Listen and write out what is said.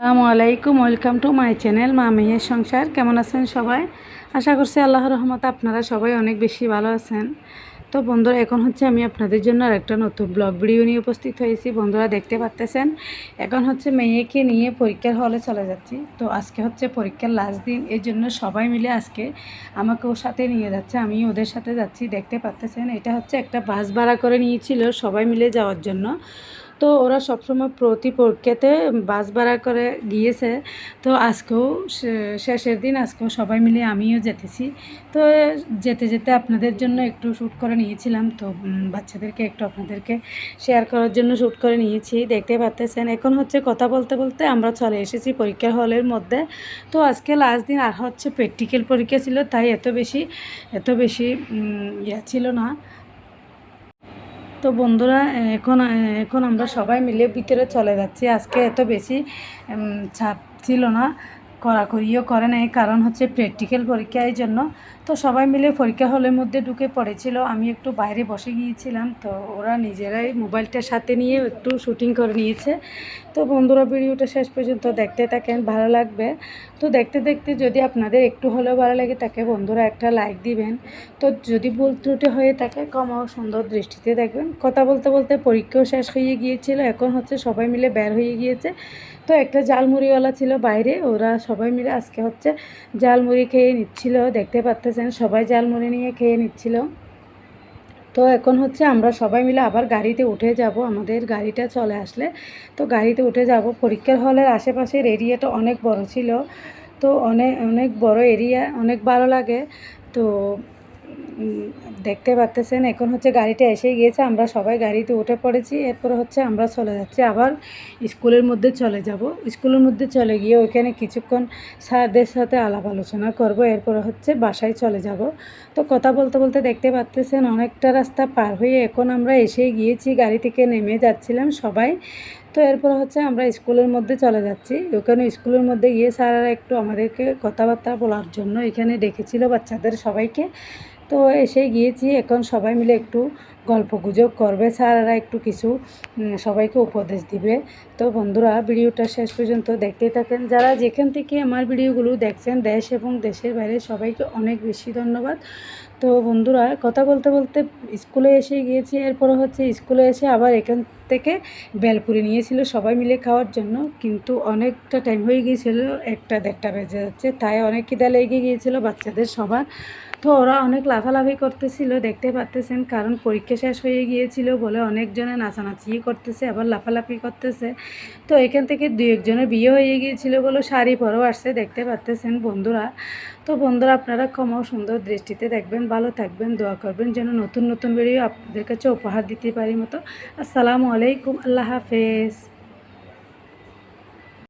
আসসালামু আলাইকুম, welcome to my channel মা মেয়ের সংসার। কেমন আছেন সবাই? আশা করছি আল্লাহর রহমত আপনারা সবাই অনেক বেশি ভালো আছেন। তো বন্ধুরা, এখন হচ্ছে আমি আপনাদের জন্য আর একটা নতুন ব্লগ ভিডিও নিয়ে উপস্থিত হয়েছি। বন্ধুরা, দেখতে পাচ্তেছেন, এখন হচ্ছে মেয়েকে নিয়ে পরীক্ষার হলে চলে যাচ্ছি। তো আজকে হচ্ছে পরীক্ষার লাস্ট দিন এই জন্য সবাই মিলে আজকে আমাকে ওর সাথে নিয়ে যাচ্ছে আমি ওদের সাথে যাচ্ছি। দেখতে পাচ্তেছেন, এটা হচ্ছে একটা বাস ভাড়া করে নিয়েছিল সবাই মিলে যাওয়ার জন্য। তো ওরা সবসময় প্রতি পরীক্ষাতে বাস ভাড়া করে গিয়েছে। তো আজকেও শেষের দিন আজকেও সবাই মিলে আমিও যেতেছি। তো যেতে যেতে আপনাদের জন্য একটু শ্যুট করে নিয়েছিলাম। তো বাচ্চাদেরকে একটু আপনাদেরকে শেয়ার করার জন্য শ্যুট করে নিয়েছি। দেখতে পাচ্তেছেন এখন হচ্ছে কথা বলতে বলতে আমরা চলে এসেছি পরীক্ষার হলের মধ্যে। তো আজকে লাস্ট দিন আর হচ্ছে প্র্যাকটিক্যাল পরীক্ষা ছিল, তাই এত বেশি এত বেশি ইয়া ছিল না। তো বন্ধুরা এখন এখন আমরা সবাই মিলে ভিতরে চলে যাচ্ছি। আজকে এত বেশি ছাপ ছিল না করাকরিও করে নাই, কারণ হচ্ছে প্র্যাকটিক্যাল পরীক্ষা এই জন্য। তো সবাই মিলে পরীক্ষা হলের মধ্যে ঢুকে পড়েছিল। আমি একটু বাইরে বসে গিয়েছিলাম, তো ওরা নিজেরাই মোবাইলটা সাথে নিয়ে একটু শুটিং করে নিয়েছে। তো বন্ধুরা, ভিডিওটা শেষ পর্যন্ত দেখতে থাকেন, ভালো লাগবে। তো দেখতে দেখতে যদি আপনাদের একটু হলেও ভালো লাগে, তাকে বন্ধুরা একটা লাইক দিবেন। তো যদি ভুল ত্রুটি হয়ে থাকে কমাও সুন্দর দৃষ্টিতে দেখবেন। কথা বলতে বলতে পরীক্ষাও শেষ হয়ে গিয়েছিল, এখন হচ্ছে সবাই মিলে বের হয়ে গিয়েছে। তো একটা জালমুড়িওয়ালা ছিল বাইরে, ওরা সবাই মিলে আজকে হচ্ছে জালমুড়ি খেয়ে নিচ্ছিল, দেখতে পাচ্তেছেন সবাই জালমুড়ি নিয়ে খেয়ে নিচ্ছিল। তো এখন হচ্ছে আমরা সবাই মিলে আবার গাড়িতে উঠে যাব। আমাদের গাড়িটা চলে আসলে তো গাড়িতে উঠে যাব। পরীক্ষার হলের আশেপাশের এরিয়াটা অনেক বড় ছিল। তো অনেক অনেক বড় এরিয়া অনেক ভালো লাগে। তো দেখতে পাচ্তেছেন এখন হচ্ছে গাড়িটা এসে গিয়েছে, আমরা সবাই গাড়িতে উঠে পড়েছি, এরপরে হচ্ছে আমরা চলে যাচ্ছি, আবার স্কুলের মধ্যে চলে যাব। স্কুলের মধ্যে চলে গিয়ে ওইখানে কিছুক্ষণ স্যারদের সাথে আলাপ আলোচনা করব, এরপরে হচ্ছে বাসায় চলে যাব। তো কথা বলতে বলতে দেখতে পাচ্তেছেন অনেকটা রাস্তা পার হয়ে এখন আমরা এসে গিয়েছি, গাড়ি থেকে নেমে যাচ্ছিলাম সবাই। তো এরপর হচ্ছে আমরা স্কুলের মধ্যে চলে যাচ্ছি, ওখানে স্কুলের মধ্যে গিয়ে স্যারেরা একটু আমাদেরকে কথাবার্তা বলার জন্য এখানে ডেকেছিল বাচ্চাদের সবাইকে। তো এসে গিয়েছি এখন সবাই মিলে একটু গল্প গুজব করবে, স্যারেরা একটু কিছু সবাইকে উপদেশ দিবে। তো বন্ধুরা, ভিডিওটা শেষ পর্যন্ত দেখতেই থাকেন। যারা যেখান থেকে আমার ভিডিওগুলো দেখছেন, দেশ এবং দেশের বাইরে, সবাইকে অনেক বেশি ধন্যবাদ। তো বন্ধুরা, কথা বলতে বলতে স্কুলে এসে গিয়েছি, এরপরে হচ্ছে স্কুলে এসে আবার এখান থেকে বেলপুরি নিয়েছিল সবাই মিলে খাওয়ার জন্য। কিন্তু অনেকটা টাইম হয়ে গিয়েছিল, একটা দেড়টা বেজে যাচ্ছে, তাই অনেক খিদা লেগে গিয়েছিল বাচ্চাদের সবার। তো ওরা অনেক লাফালাফি করতেছিল, দেখতে পারতেছেন, কারণ পরীক্ষা শেষ হয়ে গিয়েছিল বলে অনেকজনে নাচানাচি করতেছে, আবার লাফালাফি করতেছে। তো এখান থেকে দু একজনের বিয়ে হয়ে গিয়েছিল বলে শাড়ি পরেও আসছে, দেখতে পারতেছেন বন্ধুরা। তো বন্ধুরা, আপনারা ক্ষমাও সুন্দর দৃষ্টিতে দেখবেন, ভালো থাকবেন, দোয়া করবেন, যেন নতুন নতুন ভিডিও আপনাদের কাছে উপহার দিতে পারি মতো। আসসালামু আলাইকুম, আল্লাহ হাফেজ।